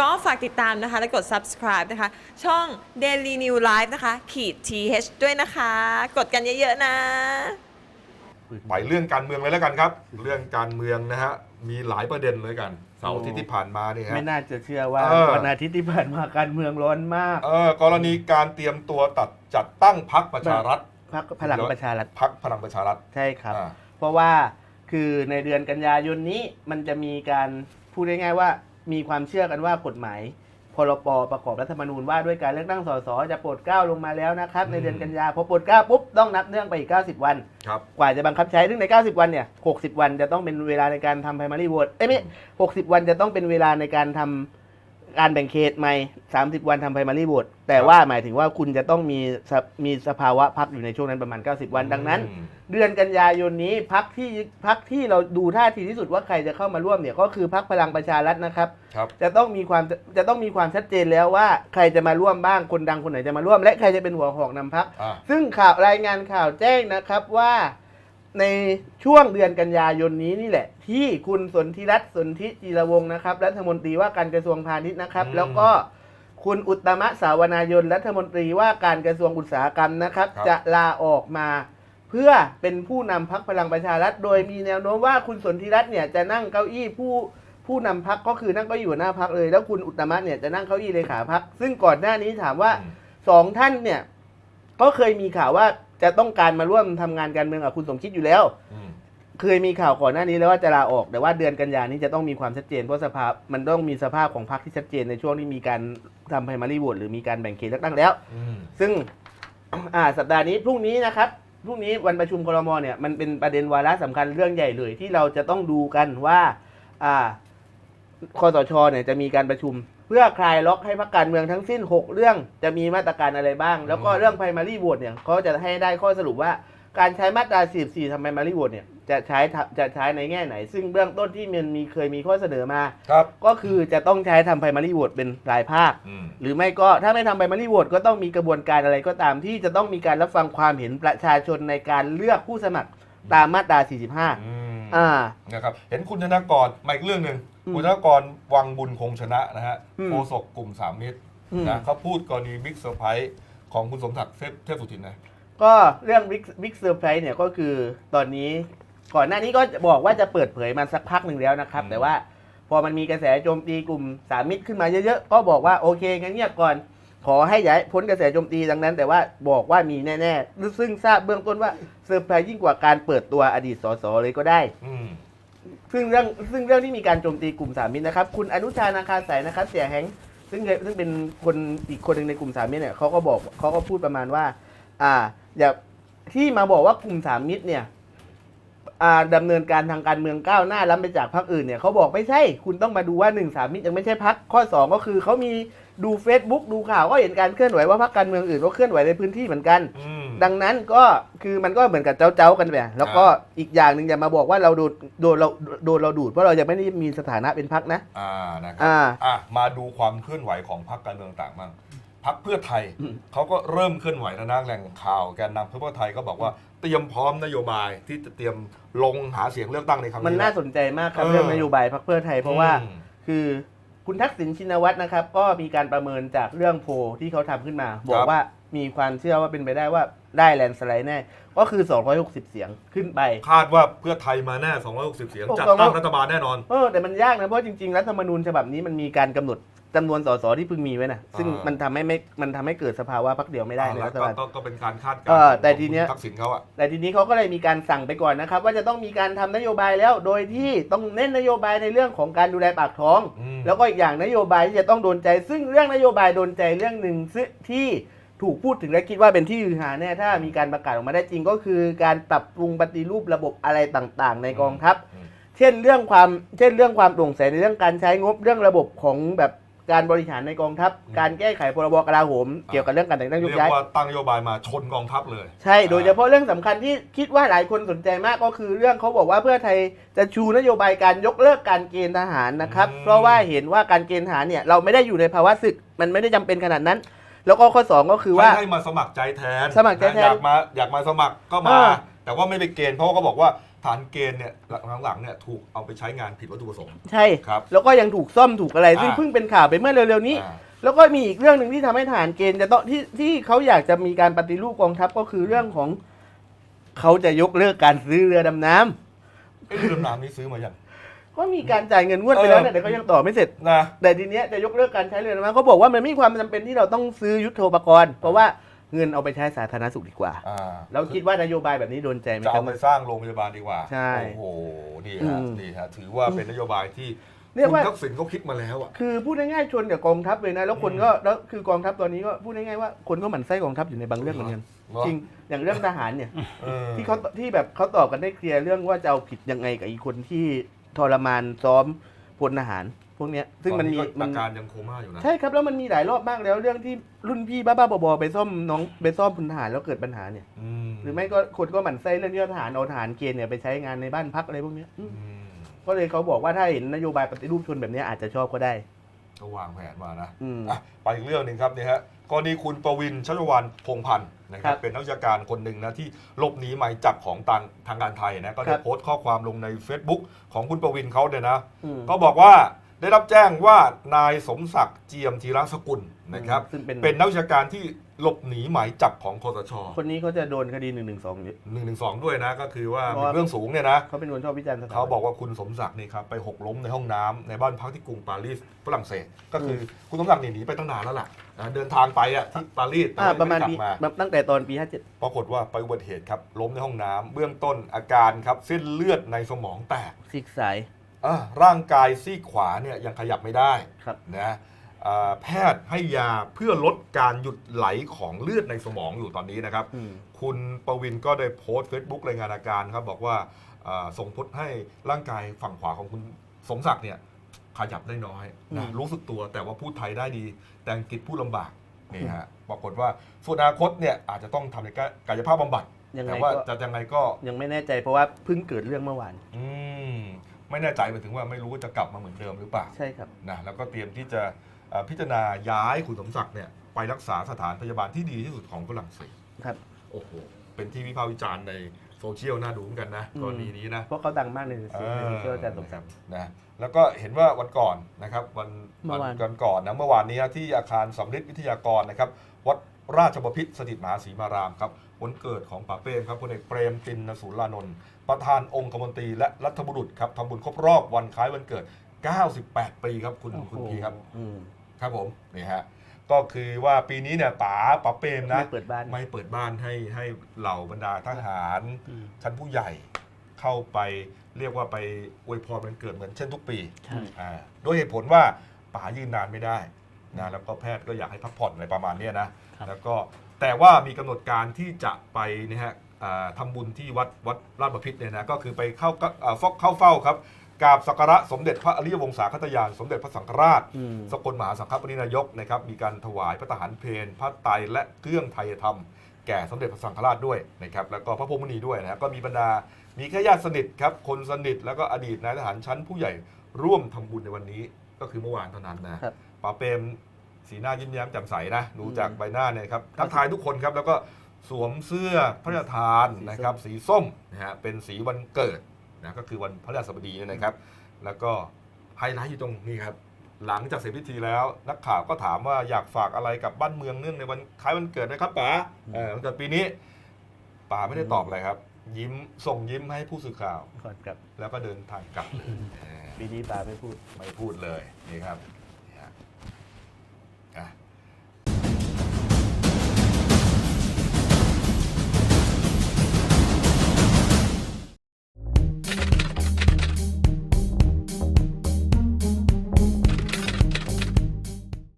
ก็ฝากติดตามนะคะ และกด subscribe นะคะ ช่อง Daily New Life นะคะ ขีด th ด้วยนะคะ กดกันเยอะๆนะ ไปเรื่องการเมืองเลยแล้วกันครับ เรื่องการเมืองนะฮะ มีหลายประเด็นเลยกัน เสาร์อาทิตย์ที่ผ่านมานี่ฮะ ไม่น่าจะเชื่อว่าเออ วันอาทิตย์ที่ผ่านมาการเมืองร้อนมากเออกรณีการเตรียมตัวตัดจัดตั้งพักประชารัฐพรรคพลังประชารัฐพักพลังประชารัฐ ใช่ครับ อ่า เพราะว่าคือในเดือนกันยายนนี้มันจะมีการพูดง่ายๆว่า มีความเชื่อกันว่ากฎหมายพรปประกอบรัฐธรรมนูญว่าด้วยการเลือกตั้งสสจะโปรดเกล้าลงมาแล้วนะครับในเดือนกันยาพอโปรดเกล้าปุ๊บต้องนับเนื่องไปอีก 90 วัน ครับ กว่าจะบังคับใช้ซึ่งใน 90 วันเนี่ย60 วันจะต้องเป็นเวลาในการทำ primary vote เอ้ยไม่60 วันจะต้องเป็นเวลาในการทำ การแบ่งเขตใหม่30 วันทำ primary vote แต่ว่าหมายถึงว่าคุณจะต้องมีสภมีสภาวะพักอยู่ในช่วงนั้นประมาณ 90 วัน ดังนั้น อืม เดือนกันยายนนี้พักที่พักที่เราดูท่าทีที่สุดว่าใครจะเข้ามาร่วมเนี่ยก็คือพักพลังประชารัฐนะครับ ครับ จะต้องมีความจะต้องมีความชัดเจนแล้วว่าใครจะมาร่วมบ้างคนดังคนไหนจะมาร่วม และใครจะเป็นหัวหอกนำพัก อ่า ซึ่งข่าวรายงานข่าวแจ้งนะครับว่า ในช่วงเดือนกันยายนนี้นี่แหละ ที่คุณสนธิรัตน์สนธิจีรวงศ์นะครับ รัฐมนตรีว่าการกระทรวงพาณิชย์นะครับ อืม แล้วก็คุณอุตตมะสาวนายนรัฐมนตรีว่าการกระทรวงอุตสาหกรรมนะครับ ครับ จะลาออกมา เพื่อเป็นผู้นำพักพลังประชารัฐโดยมีแนวโน้มว่าคุณสนธิรัตน์เนี่ยจะนั่งเก้าอี้ผู้ผู้นำพักก็คือนั่งเก็อยู่หน้าพักเลย แล้วคุณอุตตมะเนี่ยจะนั่งเก้าอี้เลขาพักซึ่งก่อนหน้านี้ถามว่าอืมสองท่านเนี่ย ก็เคยมีข่าวว่า จะต้องการมาร่วมทำงานการเมืองกับคุณสมคิดอยู่แล้ว อืมเคยมีข่าวก่อนหน้านี้แล้วว่าจะลาออก แต่ว่าเดือนกันยานี้จะต้องมีความชัดเจนเพราะสภาพมันต้องมีสภาพของพรรคที่ชัดเจนในช่วงที่มีการทำไพรมารีโหวตหรือมีการแบ่งเขตเลือกตั้งแล้ว อืมซึ่ง อ่า สัปดาห์นี้พรุ่งนี้นะครับพรุ่งนี้วันประชุมครมเนี่ยมันเป็นประเด็นวาระสำคัญเรื่องใหญ่เลยที่เราจะต้องดูกันว่า อ่าคอสชเนี่ยจะมีการประชุมเพื่อคลายล็อกให้พรรคการเมืองทั้งสิ้น 6 เรื่องจะมีมาตรการอะไรบ้าง แล้วก็เรื่อง primary vote เนี่ยเขาจะให้ได้ข้อสรุปว่าการใช้มาตรา 44ทำ primary vote เนี่ยจะใช้ทำจะใช้ในแง่ไหน ซึ่งเบื้องต้นที่มันมีเคยมีข้อเสนอมา ครับก็คือจะต้องใช้ทำ primary vote เป็นรายภาค อืม หรือไม่ก็ถ้าไม่ทำ primary vote ก็ต้องมีกระบวนการอะไรก็ตามที่จะต้องมีการรับฟังความเห็นประชาชนในการเลือกผู้สมัครตามมาตรา 45 อืมอ่า นะครับ เห็นคุณธนกรมาอีกเรื่องหนึ่งอืม คุณธนกรวังบุญคงชนะนะฮะอืมโฆษกกลุ่มสามมิตรอืมนะเขาพูดกรณีบิ๊กเซอร์ไพรส์ของคุณสมศักดิ์เทพเทพสุทินนะก็เรื่อง Big Big Surprise เนี่ยก็คือตอนนี้ก่อนหน้านี้ก็บอกว่าจะเปิดเผยมาสักพักหนึ่งแล้วนะครับอืมแต่ว่าพอมันมีกระแสโจมตีกลุ่มสามมิตรขึ้นมาเยอะๆ ก็บอกว่าโอเคงั้นเงียบก่อน ขอให้ย้ายพ้นกระแสโจมตีดังนั้น แต่ว่าบอกว่ามีแน่ๆซึ่งทราบเบื้องต้นว่าเซอร์ไพรส์ยิ่งกว่าการเปิดตัวอดีตสสเลยก็ได้อืม ซึ่งเรื่องซึ่งเรื่องที่มีการโจมตีกลุ่มสามมิตรนะครับ คุณอนุชานาคาสายนะครับเสียแฮงซึ่งเคยซึ่งเป็นคนอีกคนหนึ่งในกลุ่มสามมิตรเนี่ยเขาก็บอกเขาก็พูดประมาณว่า อ่า อย่าที่มาบอกว่ากลุ่มสามมิตรเนี่ยอ่าดำเนินการทางการเมืองก้าวหน้าล้ำไปจากพรรคอื่นเนี่ยเขาบอกไม่ใช่ คุณต้องมาดูว่าหนึ่งสามมิตรยังไม่ใช่พรรคข้อสองก็คือเขามี ดู Facebook ดูข่าวก็เห็นการเคลื่อนไหวว่าพรรคการเมืองอื่นก็เคลื่อนไหวในพื้นที่เหมือนกัน อืม ดังนั้นก็คือมันก็เหมือนกับเจ้าๆกันไปอะแล้วก็อีกอย่างหนึ่งอย่ามาบอกว่าเราโดนโดนเราโดนเราดูดเพราะเรายังไม่ได้มีสถานะเป็นพักนะ อ่านะครับอ่าอะมาดูความเคลื่อนไหวของพรรคการเมืองต่างบ้างพรรคเพื่อไทยอืม เขาก็เริ่มเคลื่อนไหวแล้วนะแหล่งข่าวแกนนำเพื่อไทยก็บอกว่าเตรียมพร้อมนโยบายที่จะเตรียมลงหาเสียงเลือกตั้งในครั้งนี้มันน่าแล้วสนใจมากครับเออเรื่องนโยบายพรรคเพื่อไทย เพราะว่าอืม คือ คุณทักษิณชินวัตรนะครับ ก็มีการประเมินจากเรื่องโพลที่เขาทำขึ้นมา บอคกรับว่ามีความเชื่อว่าเป็นไปได้ว่าได้แลนด์สไลด์แน่ ก็คือ 260 เสียงขึ้นไป คาดว่าเพื่อไทยมาแน่ 260 เสียงโอ้จัดสองร้ตั้อยงรัฐบาลแน่นอน เออแต่มันยากนะ เพราะจริงๆ รัฐธรรมนูญฉบับนี้มันมีการกำหนด จำนวนสสที่พึงมีไว้นะซึ่งอ่ามัมันทำให้ไม่มันทำให้เกิดสภาวะพักเดียวไม่ได้ในแล้รัวฐก็บาล ก็ก็เป็นการคาดการเออณ์แต่ทีเนี้ย ของคุณทักษิณเขาอะแต่ทีนี้เขาก็เลยมีการสั่งไปก่อนนะครับ ว่าจะต้องมีการทำนโยบายแล้ว โดยที่ต้องเน้นนโยบายในเรื่องของการดูแลปากท้อง อืม แล้วก็อีกอย่างนโยบายที่จะต้องโดนใจ ซึ่งเรื่องนโยบายโดนใจเรื่องหนึ่งซึ่งที่ถูกพูดถึงและคิดว่าเป็นที่ฮือฮาแน่ถ้ามีการประกาศออกมาได้จริงก็คือ การปรับปรุงปฏิรูประบบอะไรต่างๆ ในกองทัพ อืม เช่นเรื่องความเช่นเรื่องความโปร่งใสในเรื่องการใช้งบเรื่องระบบของแบบ การบริหารในกองทัพ การแก้ไขพรบกลาโหม เกี่ยวกับเรื่องการแต่งตั้งยเรีกยกย้าย ว่าตั้งนโยบายมาชนกองทัพเลยใช่ โดยเฉพาะเรื่องสำคัญที่คิดว่าหลายคนสนใจมากก็คือเรื่องเขาบอกว่าเพื่อไทยจะชูนโยบายการยกเลิกการเกณฑ์ทหารนะครับอืมเพราะว่าเห็นว่าการเกณฑ์ทหารเนี่ยเราไม่ได้อยู่ในภาวะศึก มันไม่ได้จำเป็นขนาดนั้น แล้วก็ข้อ2ก็คือว่า ให้ให้มาสมัครใจแทนสมัครใจแทน อยากมาอยากมาสมัครก็มาอ่า แต่ว่าไม่ไปเกณฑ์เพราะว่าก็บอกว่าฐานเกณฑ์เนี่ยหลังๆเนี่ยถูกเอาไปใช้งานผิดวัตถุประสงค์ ใช่ ครับแล้วก็ยังถูกซ่อมถูกอะไร ซึ่งอ่า เพิ่งเป็นข่าวไปเมื่อเร็วๆนี้ อ่า แล้วก็มีอีกเรื่องหนึ่งที่ทำให้ทหารเกณฑ์จะต้องที่ที่เขาอยากจะมีการปฏิรูปกองทัพก็คือเรื่องของเขาจะยกเลิกการซื้อเรือดำน้ำเอ้ยเรือดำน้ำนี่ซื้อมายังก็มีการจ่ายเงินงวดไปแล้วเอเนี่ยอแต่ก็ยังต่อไม่เสร็จ นะ แต่ทีเนี้ยจะยกเลิกการใช้เรือดำน้ำเขาบอกว่ามันไม่มีความจำเป็นที่เราต้องซื้อยุทโธปกรณ์ เพราะว่า เงินเอาไปใช้สาธารณสุขดีกว่า อ่าแล้วคิดว่านโยบายแบบนี้โดนใจไหมจะครัเอาบ ไปสร้างโรงพยาบาลดีกว่าใช่โอ้โหนี่อืฮะมนี่ฮะถือว่าเป็นนโยบายที่เรียกคุณว่า ทักษิณเขาคิดมาแล้วอะ คือพูดง่ายๆชนกับกองทัพเลยนะแล้วคนก็แล้วคือกองทัพตอนนี้ก็พูดง่ายๆว่าคนก็หมั่นไส้กองทัพอยู่ในบางเรื่องเหมือนกันเหรอ จริงอย่างเรื่องทหารเนี่ย เออที่เขาที่แบบเขาตอบกันได้เคลียร์เรื่องว่าจะเอาผิดยังไงกับอีกคนที่ทรมานซ้อมพลทหาร พวกเนี้ยซึ่งมันมีตอก็มัอานการยังโคม่าอยู่นะ ใช่ครับแล้วมันมีหลายรอบมากแล้วเรื่องที่รุ่นพี่บ้าๆบอๆไปซ่อมน้องไปซ่อมพลทหารแล้วเกิดปัญหาเนี่ย อืมหรือไม่ก็คนก็หมั่นไส้เรื่องที่ว่าทหารเอาทหารเกณฑ์เนี่ยไปใช้งานในบ้านพักอะไรพวกเนี้ยอืมอืมก็เลยเขาบอกว่าถ้าเห็นนโยบายปฏิรูปชนแบบเนี้ยอาจจะชอบก็ได้ ก็วางแผนมานะ อืม อะไปอีกเรื่องหนึ่งครับเนี่ยฮะกรณีคุณประวินชัชวานพงษ์พันธ์นะครัครับบเป็นนักวิชาการคนหนึ่งนะที่หลบหนีหมายจับของทางทางการไทยนะก็คได้รับ โพสต์ข้อความลงใน Facebook ของคุณประวินเขาเนี่ยนะ อืมก็บอกว่า ได้รับแจ้งว่านายสมศักดิ์เจียมธีรสกุลนะครับซึ่งเป็น เป็นนักวิชาการที่หลบหนีหมายจับของคอสชคนนี้เขาจะโดนคดีหนึ่งหนึ่งสองเนี่ยหนึ่งหนึ่งสองด้วยนะ ก็คือว่าเพมีราะว่า เรื่องสูงเนี่ยนะ เขาเป็นคนชอบวิจารณ์สถาบันเขาบอกว่าคุณสมศักดิ์นี่ครับไปหกล้มในห้องน้ำในบ้านพักที่กรุงปารีสฝรั่งเศส ก็คือคุณสมศักดิ์นี่หนีไปตั้งนานแล้วล่ะนะเดินทางไปอะที่ปารีสแต่อ่าว่ประมาณไกลัปีบมาตั้งแต่ตอนปีห้าเจ็ดปรากฏว่าไปอุบัติเหตุครับล้มในห้องน้ำเบื้องต้นอาการครับเส้นเลือดในสมองแตก ซิกสาย อะร่างกายซีกขวาเนี่ยยังขยับไม่ได้ครับ นะอ่าแพทย์ให้ยาเพื่อลดการหยุดไหลของเลือดในสมองอยู่ตอนนี้นะครับ อืม คุณประวินก็ได้โพสต์ Facebook รายงานอาการครับบอกว่าอ่าส่งผลให้ร่างกายฝั่งขวาของคุณสมศักดิ์เนี่ยขยับได้น้อยนะอืม รู้สึกตัวแต่ว่าพูดไทยได้ดี แต่อังกฤษพูดลำบากนี่ฮะปรากฏว่าส่วนอนาคตเนี่ยอาจจะต้องทำในกายภาพบำบัดยังไงแต่ว่าก็จะยังไงก็ยังไม่แน่ใจเพราะว่าเพิ่งเกิดเรื่องเมื่อวาน อืม ไม่แน่ใจหมายถึงว่าไม่รู้ว่าจะกลับมาเหมือนเดิมหรือเปล่าใช่ครับ นะแล้วก็เตรียมที่จะเอ่อพิจารณาย้ายคุณสมศักดิ์เนี่ยไปรักษาสถานพยาบาลที่ดีที่สุดของฝรั่งเศสครับ โอ้โหเป็นที่วิพากษ์วิจารณ์ในโซเชียลน่าดูเหมือนกันนะอืม กรณีนี้นะ เพราะเขาดังมากในโซเชียลอาจารย์สมศักดิ์ นะแล้วก็เห็นว่าวันก่อนนะครับวันเมื่อวาน ก่อนก่อนนะเมื่อวานนี้ที่อาคารสำริดวิทยากรนะครับวัดราชบพิตรสถิตมหาศรีมารามครับ วันเกิดของป๋าเป้มครับพลเอกเปรมตินสูรานนท์ประธานองค์คมนตรีและรัฐบุรุษครับทำบุญครบรอบวันคล้ายวันเกิด 98 ปีครับคุณคุณพีครับอืมครับผมนี่ฮะก็คือว่าปีนี้เนี่ยป๋าป๋าเปรมนะไม่เปิดบ้านไม่เปิดบ้านให้ให้เหล่าบรรดาทหารอืมชั้นผู้ใหญ่เข้าไปเรียกว่าไปอวยพรวันเกิดเหมือนเช่นทุกปีใช่อ่าด้วยเหตุผลว่าป๋ายืนนานไม่ได้นะแล้วก็แพทย์ก็อยากให้พักผ่อนอะไรประมาณเนี้ยนะครับแล้วก็ แต่ว่ามีกำหนดการที่จะไปนะฮะอ่าทำบุญที่วัดวัดราชบพิตรเนี่ยนะก็คือไปเข้าก็อ่าฟอกเข้าเฝ้าครับกราบสักการะสมเด็จพระอริยวงศาคตยาน สมเด็จพระสังฆราช อืม สกลมหาสังฆปรินายกนะครับมีการถวายพระทหารเพลพระไตรและเครื่องไทยธรรม แก่สมเด็จพระสังฆราชด้วยนะครับแล้วก็พระพรหมมุนีด้วยนะครับก็มีบรรดามีแค่ญาติสนิทครับคนสนิทแล้วก็อดีตนายทหารชั้นผู้ใหญ่ร่วมทำบุญในวันนี้ก็คือเมื่อวานเท่านั้นนะครับ ป๋าเปรม สีหน้ายิ้มแย้มแจ่มใสนะดูจากใบหน้าเนี่ยครับทักทายทุกคนครับแล้วก็สวมเสื้อพระราชทานนะครับสีส้มนะฮะเป็นสีวันเกิดนะก็คือวันพระราชบดีเนี่ยนะครับ แล้วก็ไฮไลท์อยู่ตรงนี้ครับหลังจากเสร็จพิธีแล้ว นักข่าวก็ถามว่าอยากฝากอะไรกับบ้านเมืองเนื่องในวันคล้ายวันเกิดนะครับป๋าเออวันเกิดปีนี้ป๋าไม่ได้ตอบอะไรครับ ยิ้มส่งยิ้มให้ผู้สื่อข่าวก่อนกลับแล้วก็เดินทางกลับเลยเออปีนี้ปาไม่พูดไม่พูดเลยนี่ครับ นี่ฮะอะ